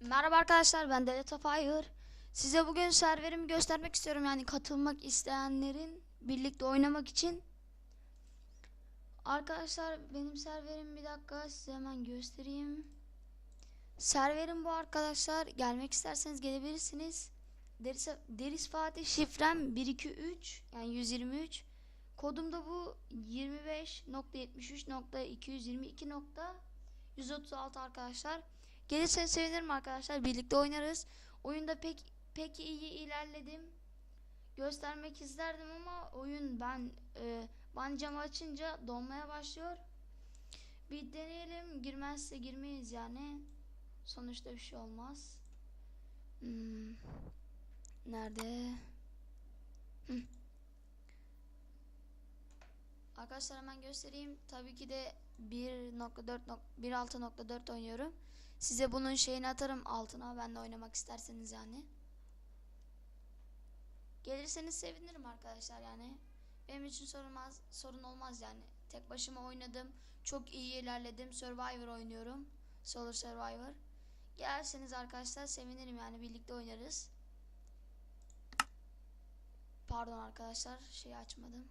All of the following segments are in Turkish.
Merhaba arkadaşlar ben Delta Fire. Size bugün serverimi göstermek istiyorum yani katılmak isteyenlerin birlikte oynamak için. Arkadaşlar benim serverim bir dakika size hemen göstereyim. Serverim bu arkadaşlar. Gelmek isterseniz gelebilirsiniz. Deris, Deris Fatih şifrem 123 yani 123. Kodum da bu 25.73.222.136 arkadaşlar. Gelirseniz sevinirim arkadaşlar. Birlikte oynarız. Oyunda pek pek iyi ilerledim. Göstermek isterdim ama oyun ben e, bancamı açınca donmaya başlıyor. Bir deneyelim. Girmezse girmeyiz yani. Sonuçta bir şey olmaz. Hmm. Nerede? Hı. Arkadaşlar hemen göstereyim. Tabii ki de 1.4 1.6.4 oynuyorum. Size bunun şeyini atarım altına. Ben de oynamak isterseniz yani. Gelirseniz sevinirim arkadaşlar yani. Benim için sorulmaz, sorun olmaz yani. Tek başıma oynadım. Çok iyi ilerledim. Survivor oynuyorum. Solar Survivor. Gelirseniz arkadaşlar sevinirim yani birlikte oynarız. Pardon arkadaşlar şeyi açmadım.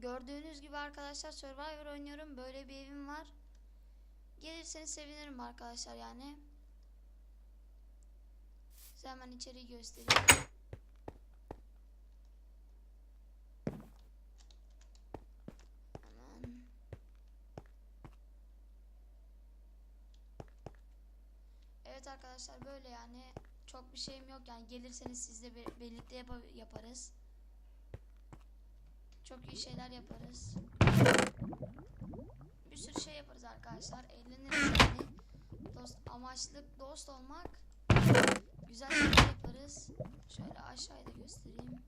Gördüğünüz gibi arkadaşlar Survivor oynuyorum. Böyle bir evim var. Gelirseniz sevinirim arkadaşlar yani. Size hemen içeriği göstereyim. Evet arkadaşlar böyle yani çok bir şeyim yok yani gelirseniz sizle bir- birlikte yapa- yaparız. Çok iyi şeyler yaparız. Bir sürü şey yaparız arkadaşlar. Eğleniriz yani. Dost, amaçlık dost olmak. Güzel şeyler yaparız. Şöyle aşağıya da göstereyim.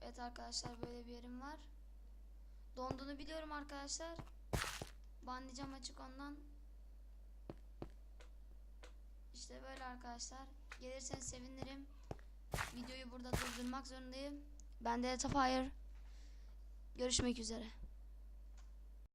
Evet arkadaşlar böyle bir yerim var. Donduğunu biliyorum arkadaşlar. Bandicam açık ondan. İşte böyle arkadaşlar. Gelirseniz sevinirim. Videoyu burada durdurmak zorundayım. Ben de Fire. Görüşmek üzere.